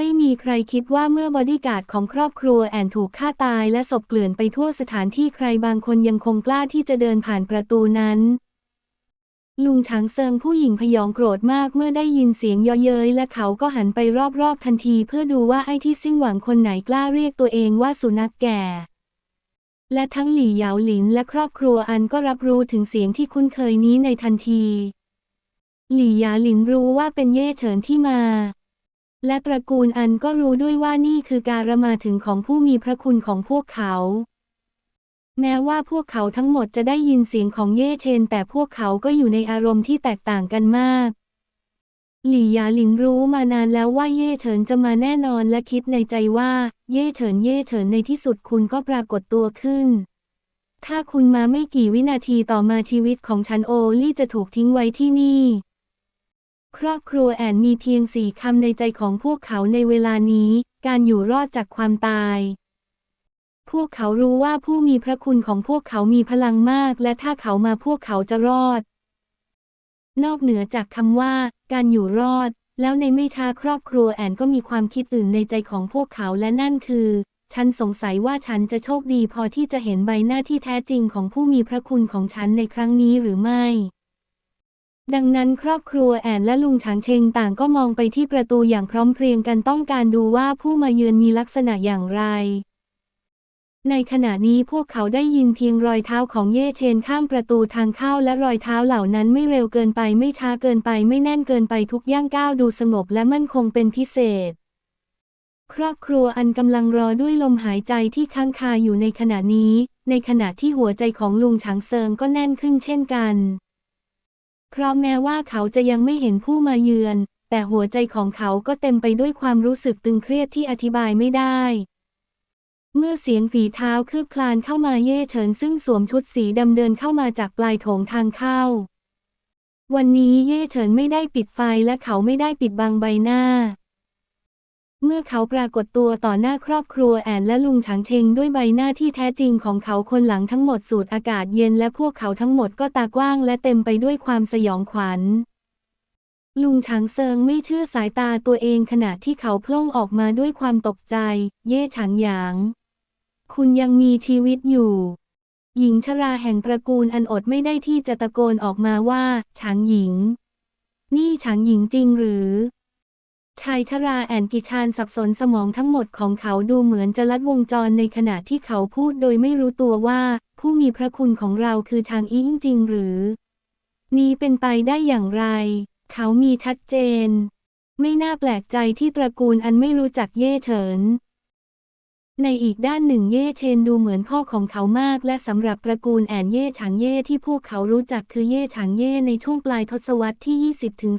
ไม่มีใครคิดว่าเมื่อบอดี้การ์ดของครอบครัวแอนถูกฆ่าตายและศพเกลื่อนไปทั่วสถานที่ใครบางคนยังคงกล้าที่จะเดินผ่านประตูนั้น ลุงฉางเซิงผู้หญิงพยองโกรธมากเมื่อได้ยินเสียงเยาะเย้ยและเขาก็หันไปรอบๆทันทีเพื่อดูว่าไอ้ที่สิ้นหวังคนไหนกล้าเรียกตัวเองว่าสุนัขแก่และทั้งหลี่เหยาหลินและครอบครัวอันก็รับรู้ถึงเสียงที่คุ้นเคยนี้ในทันที หลี่หยาหลินรู้ว่าเป็นเย่เฉินที่มา และตระกูลอันก็รู้ด้วยว่านี่คือการมาถึงของผู้มีพระคุณของพวกเขา แม้ว่าพวกเขาทั้งหมดจะได้ยินเสียงของเย่เชน แต่พวกเขาก็อยู่ในอารมณ์ที่แตกต่างกันมาก หลี่หยาหลินรู้มานานแล้วว่าเย่เฉินจะมาแน่นอนและคิดในใจว่า เย่เฉินเย่เฉินในที่สุดคุณก็ปรากฏตัวขึ้น ถ้าคุณมาไม่กี่วินาทีต่อมาชีวิตของฉันโอลี่จะถูกทิ้งไว้ที่นี่ ครอบครัวแอนมีเพียงสี่คำในใจของพวกเขาในเวลานี้ การอยู่รอดจากความตาย พวกเขารู้ว่าผู้มีพระคุณของพวกเขามีพลังมาก และถ้าเขามาพวกเขาจะรอด นอกเหนือจากคำว่า การอยู่รอด แล้วในไม่ช้าครอบครัวแอนก็มีความคิดอื่นในใจของพวกเขาและนั่นคือ ฉันสงสัยว่าฉันจะโชคดีพอที่จะเห็นใบหน้าที่แท้จริงของผู้มีพระคุณของฉันในครั้งนี้หรือไม่ ดังนั้นครอบครัวแอนและลุงฉางเชงต่างก็มองไปที่ประตูอย่างพร้อมเพรียงกันต้องการดูว่าผู้มาเยือนมีลักษณะอย่างไร ในขณะนี้พวกเขาได้ยินเพียงรอยเท้าของเย่เชนข้ามประตูทางเข้าและรอยเท้าเหล่านั้นไม่เร็วเกินไปไม่ช้าเกินไปไม่แน่นเกินไปทุกย่างก้าวดูสงบและมั่นคงเป็นพิเศษ ครอบครัวอันกำลังรอด้วยลมหายใจที่ค้างคาอยู่ในขณะนี้ ในขณะที่หัวใจของลุงฉางเซิงก็แน่นขึ้นเช่นกัน เพราะแม้ว่าเขาจะยังไม่เห็นผู้มาเยือน แต่หัวใจของเขาก็เต็มไปด้วยความรู้สึกตึงเครียดที่อธิบายไม่ได้ เมื่อเสียงฝีเท้าคืบคลานเข้ามาเย่เฉินซึ่งสวมชุดสีดำเดินเข้ามาจากปลายโถงทางเข้า วันนี้เย่เฉินไม่ได้ปิดไฟและเขาไม่ได้ปิดบังใบหน้า เมื่อเขาปรากฏตัวต่อหน้าครอบครัวแอนและลุงฉางเชงด้วยใบหน้าที่แท้จริงของเขาคนหลังทั้งหมดสูดอากาศเย็นและพวกเขาทั้งหมดก็ตากว้างและเต็มไปด้วยความสยองขวัญ ลุงฉางเซิงไม่เชื่อสายตาตัวเองขณะที่เขาพล่งออกมาด้วยความตกใจ เย่ฉางหยาง คุณยังมีชีวิตอยู่ หญิงชราแห่งตระกูลอันอดไม่ได้ที่จะตะโกนออกมาว่าฉางหญิง นี่ฉางหญิงจริงหรือ ชายชราแอนกิชานสับสนสมองทั้งหมดของเขาดูเหมือนจะลัดวงจรในขณะที่เขาพูดโดยไม่รู้ตัวว่า ผู้มีพระคุณของเราคือชางอิงจริงหรือ นี้เป็นไปได้อย่างไร เขามีชัดเจน ไม่น่าแปลกใจที่ตระกูลอันไม่รู้จักเย่เฉิน ในอีกด้านหนึ่งเย่เชนดูเหมือนพ่อของเขามาก และสำหรับตระกูลแอนเย่ฉางเย่ที่พวกเขารู้จักคือเย่ฉางเย่ในช่วงปลายทศวรรษที่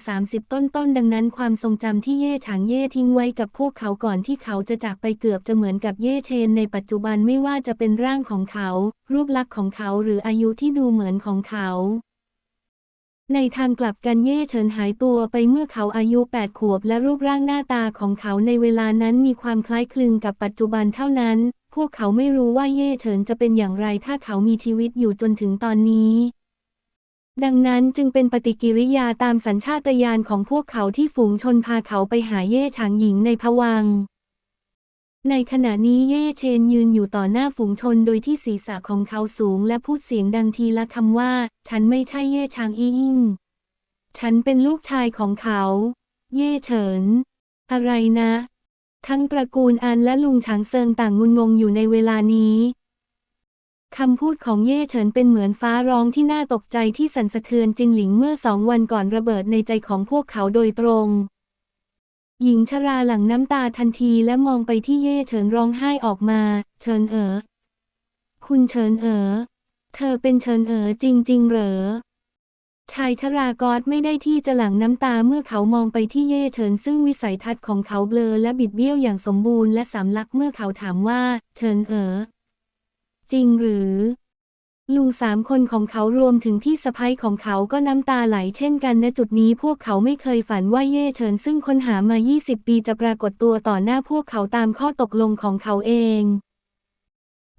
20-30ต้นต้นๆดังนั้นความทรงจำที่เย่ฉางเย่ทิ้งไว้กับพวกเขาก่อนที่เขาจะจากไปเกือบจะเหมือนกับเย่เชนในปัจจุบันไม่ว่าจะเป็นร่างของเขา รูปลักษณ์ของเขาหรืออายุที่ดูเหมือนของเขา ในทางกลับกันเย่เฉินหายตัวไปเมื่อเขาอายุ 8 ขวบและรูปร่างหน้าตาของเขาในเวลานั้นมีความคล้ายคลึงกับปัจจุบันเท่านั้น พวกเขาไม่รู้ว่าเย่เฉินจะเป็นอย่างไรถ้าเขามีชีวิตอยู่จนถึงตอนนี้ ดังนั้นจึงเป็นปฏิกิริยาตามสัญชาตญาณของพวกเขาที่ฝูงชนพาเขาไปหาเย่ฉางหญิงในภวัง ในขณะนี้เย่เชนยืนอยู่ต่อหน้าฝูงชนโดยที่ศีรษะของเขาสูงและพูดเสียงดังทีละคำว่า ฉันไม่ใช่เย่ชางอิง ฉันเป็นลูกชายของเขา เย่เฉิน อะไรนะ ทั้งตระกูลอันและลุงฉางเซิงต่างงุนงงอยู่ในเวลานี้คำพูดของเย่เฉินเป็นเหมือนฟ้าร้องที่น่าตกใจที่สั่นสะเทือนจิงหลิงเมื่อสองวันก่อนระเบิดในใจของพวกเขาโดยตรง หญิงชราหลั่งน้ำตาทันทีและมองไปที่เย่เฉินร้องไห้ออกมา เฉินเอ๋อ คุณเฉินเอ๋อ เธอเป็นเฉินเอ๋อจริง ๆ เหรอ ชายชรากอดไม่ได้ที่จะหลั่งน้ำตาเมื่อเขามองไปที่เย่เฉินซึ่งวิสัยทัศน์ของเขาเบลอและบิดเบี้ยวอย่างสมบูรณ์และสำลักเมื่อเขาถามว่า เฉินเอ๋อ จริงหรือ ลุงสามคนของเขารวมถึงพี่สะพ้ยของเขาก็น้ำตาไหลเช่นกันณจุดนี้พวกเขาไม่เคยฝันว่าเย่เฉินซึ่งค้นหามา 20 ปีจะปรากฏตัวต่อหน้าพวกเขาตามข้อตกลงของเขาเอง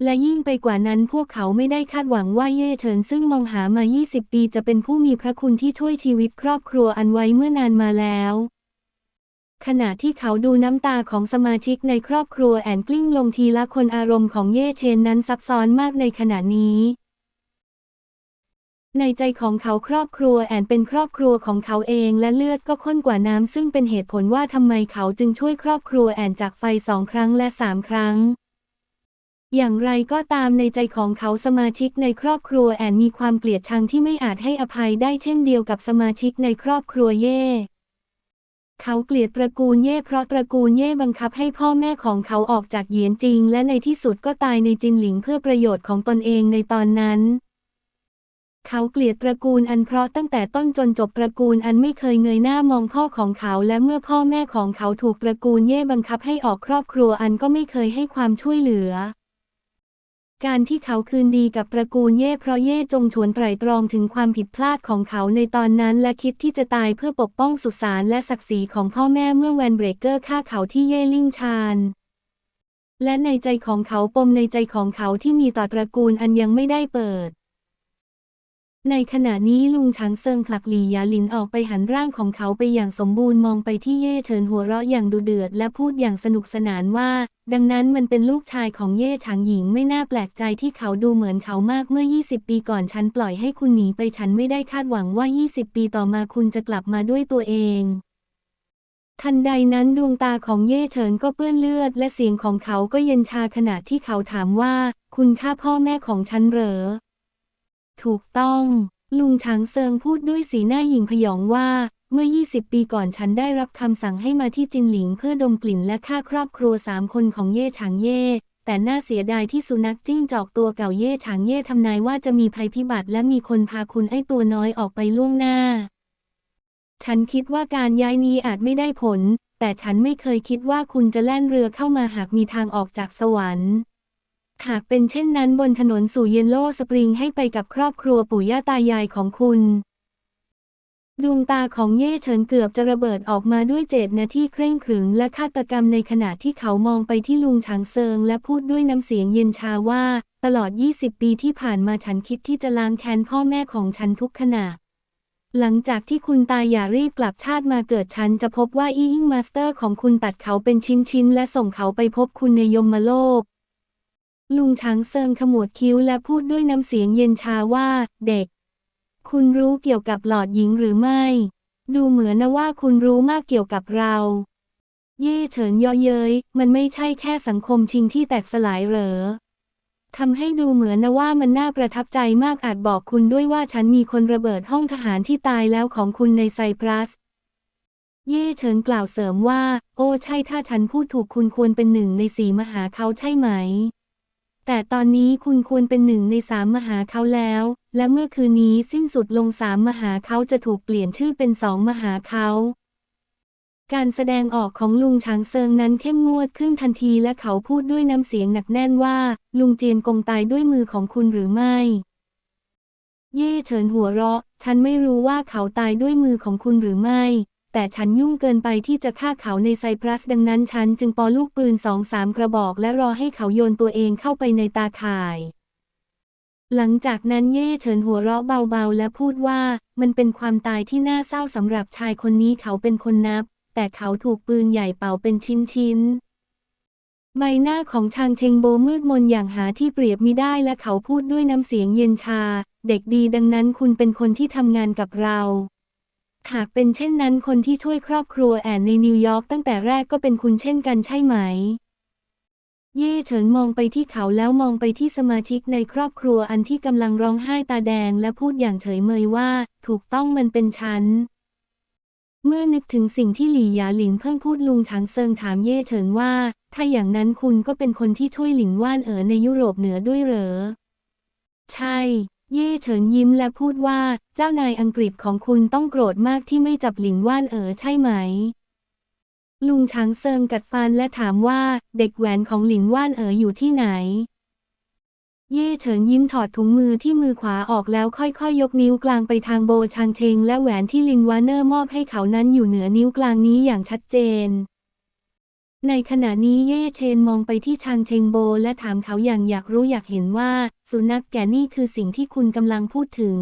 และยิ่งไปกว่านั้นพวกเขาไม่ได้คาดหวังว่าเย่เฉินซึ่งมองหามา 20 ปีจะเป็นผู้มีพระคุณที่ช่วยชีวิตครอบครัวอันไว้เมื่อนานมาแล้วขณะที่เขาดูน้ำตาของสมาชิกในครอบครัวแอนกลิ้งลงทีละคนอารมณ์ของเย่เชนนั้นซับซ้อนมากในขณะนี้ ในใจของเขาครอบครัวแอนเป็นครอบครัวของเขาเองและเลือดก็ข้นกว่าน้ำซึ่งเป็นเหตุผลว่าทำไมเขาจึงช่วยครอบครัวแอนจากไฟสองครั้งและสามครั้ง อย่างไรก็ตามในใจของเขาสมาชิกในครอบครัวแอนมีความเกลียดชังที่ไม่อาจให้อภัยได้เช่นเดียวกับสมาชิกในครอบครัวเย่เขาเกลียดตระกูลเย่เพราะตระกูลเย่บังคับให้พ่อแม่ของเขาออกจากเหยียนจริง และในที่สุดก็ตายในจินหลิงเพื่อประโยชน์ของตนเองในตอนนั้น เขาเกลียดตระกูลอันเพราะตั้งแต่ต้นจนจบตระกูลอันไม่เคยเงยหน้ามองพ่อของเขา และเมื่อพ่อแม่ของเขาถูกตระกูลเย่บังคับให้ออกครอบครัวอันก็ไม่เคยให้ความช่วยเหลือ การที่เขาคืนดีกับตระกูลเย่เพราะเย่จงฉวนไตร่ตรองถึงความผิดพลาดของเขาในตอนนั้น และคิดที่จะตายเพื่อปกป้องสุสานและศักดิ์ศรีของพ่อแม่เมื่อแวนเบรเกอร์ฆ่าเขาที่เย่ลิ่งชานและในใจของเขาปมในใจของเขาที่มีต่อตระกูลอันยังไม่ได้เปิด ในขณะนี้ลุงช้างเซิงผลักหลียาลินออกไปหันร่างของเขาไปอย่างสมบูรณ์มองไปที่เย่เฉินหัวเราะอย่างดุเดือด และพูดอย่างสนุกสนานว่า ดังนั้นมันเป็นลูกชายของเย่ฉางหญิงไม่น่าแปลกใจที่เขาดูเหมือนเขามากเมื่อ 20 ปีก่อนฉันปล่อยให้คุณหนีไปฉันไม่ได้คาดหวังว่า 20 ปีต่อมาคุณจะกลับมาด้วยตัวเอง ทันใดนั้นดวงตาของเย่เฉินก็เปื้อนเลือด และเสียงของเขาก็เย็นชาขณะที่เขาถามว่า คุณฆ่าพ่อแม่ของฉันเหรอ ถูกต้อง ลุงช้างเซิงพูดด้วยสีหน้าหยิ่งพยองว่า เมื่อ 20 ปีก่อนฉันได้รับคำสั่งให้มาที่จินหลิงเพื่อดมกลิ่นและฆ่าครอบครัวสามคนของเย่ฉางเย่แต่น่าเสียดายที่สุนัขจิ้งจอกตัวเก่าเย่ฉางเย่ทำนายว่าจะมีภัยพิบัติและมีคนพาคุณไอ้ตัวน้อยออกไปล่วงหน้า ฉันคิดว่าการย้ายนี้อาจไม่ได้ผล แต่ฉันไม่เคยคิดว่าคุณจะแล่นเรือเข้ามาหากมีทางออกจากสวรรค์ หากเป็นเช่นนั้นบนถนนสู่เยนโลสปริงให้ไปกับครอบครัวปู่ย่าตายายของคุณ ดวงตาของเย่เฉินเกือบจะระเบิดออกมาด้วยเจตนาที่เคร่งขรึมและฆาตกรรมในขณะที่เขามองไปที่ลุงฉางเซิงและพูดด้วยน้ำเสียงเย็นชาว่า ตลอด 20 ปีที่ผ่านมาฉันคิดที่จะล้างแค้นพ่อแม่ของฉันทุกขณะหลังจากที่คุณตายอย่ารีบกลับชาติมาเกิดฉันจะพบว่าอีอิงมาสเตอร์ของคุณตัดเขาเป็นชิ้นๆ และส่งเขาไปพบคุณในยมโลก ลุงช้างเซิงขมวดคิ้วและพูดด้วยน้ำเสียงเย็นชาว่า เด็ก คุณรู้เกี่ยวกับหลอดหญิงหรือไม่ ดูเหมือนนะว่าคุณรู้มากเกี่ยวกับเรา เย่เฉินเยอเย้ย มันไม่ใช่แค่สังคมชิงที่แตกสลายเหรอทำให้ดูเหมือนนะว่ามันน่าประทับใจมากอาจบอกคุณด้วยว่าฉันมีคนระเบิดห้องทหารที่ตายแล้วของคุณในไซปรัส เย่เฉินกล่าวเสริมว่า โอ้ใช่ถ้าฉันพูดถูกคุณควรเป็นหนึ่งในสีมหาเขาใช่ไหม แต่ตอนนี้คุณควรเป็นหนึ่งในสามมหาเขาแล้ว และเมื่อคืนนี้สิ้นสุดลงสามมหาเขาจะถูกเปลี่ยนชื่อเป็นสองมหาเขา การแสดงออกของลุงช้างเซิงนั้นเข้มงวดขึ้นทันทีและเขาพูดด้วยน้ำเสียงหนักแน่นว่า ลุงเจียนกงตายด้วยมือของคุณหรือไม่ เย่เฉินหัวเราะ ฉันไม่รู้ว่าเขาตายด้วยมือของคุณหรือไม่ แต่ฉันยุ่งเกินไปที่จะฆ่าเขาในไซปรัสดังนั้นฉันจึงปอลูกปืนสองสามกระบอกและรอให้เขาโยนตัวเองเข้าไปในตาข่าย หลังจากนั้นเย่เฉินหัวเราะเบาๆ และพูดว่ามันเป็นความตายที่น่าเศร้าสำหรับชายคนนี้เขาเป็นคนนับ แต่เขาถูกปืนใหญ่เป่าเป็นชิ้นๆใบหน้าของชางเชงโบมืดมนอย่างหาที่เปรียบมิได้และเขาพูดด้วยน้ำเสียงเย็นชา เด็กดีดังนั้นคุณเป็นคนที่ทำงานกับเรา หากเป็นเช่นนั้นคนที่ช่วยครอบครัวแอนในนิวยอร์กตั้งแต่แรกก็เป็นคุณเช่นกันใช่ไหม เย่เฉินมองไปที่เขาแล้วมองไปที่สมาชิกในครอบครัวอันที่กำลังร้องไห้ตาแดงและพูดอย่างเฉยเมยว่า ถูกต้องมันเป็นฉัน เมื่อนึกถึงสิ่งที่หลี่หยาหลิงเพิ่งพูดลุงฉางเซิงถามเย่เฉินว่า ถ้าอย่างนั้นคุณก็เป็นคนที่ช่วยหลิงว่านเอ๋อในยุโรปเหนือด้วยเหรอ ใช่ เย่เฉินยิ้มและพูดว่า เจ้านายอังกฤษของคุณต้องโกรธมากที่ไม่จับหลิงว่านเอ๋อใช่ไหม ลุงช้างเซิงกัดฟันและถามว่าเด็กแหวนของหลินว่านเอ๋ออยู่ที่ไหน เย่เฉินยิ้มถอดถุงมือที่มือขวาออกแล้วค่อยๆยยกนิ้วกลางไปทางโบชางเชงและแหวนที่ลินวานเนอร์มอบให้เขานั้นอยู่เหนือนิ้วกลางนี้อย่างชัดเจนในขณะนี้เย่เชนมองไปที่ชางเชงโบและถามเขาอย่างอยากรู้อยากเห็นว่า สุนัขแก่นี่คือสิ่งที่คุณกำลังพูดถึง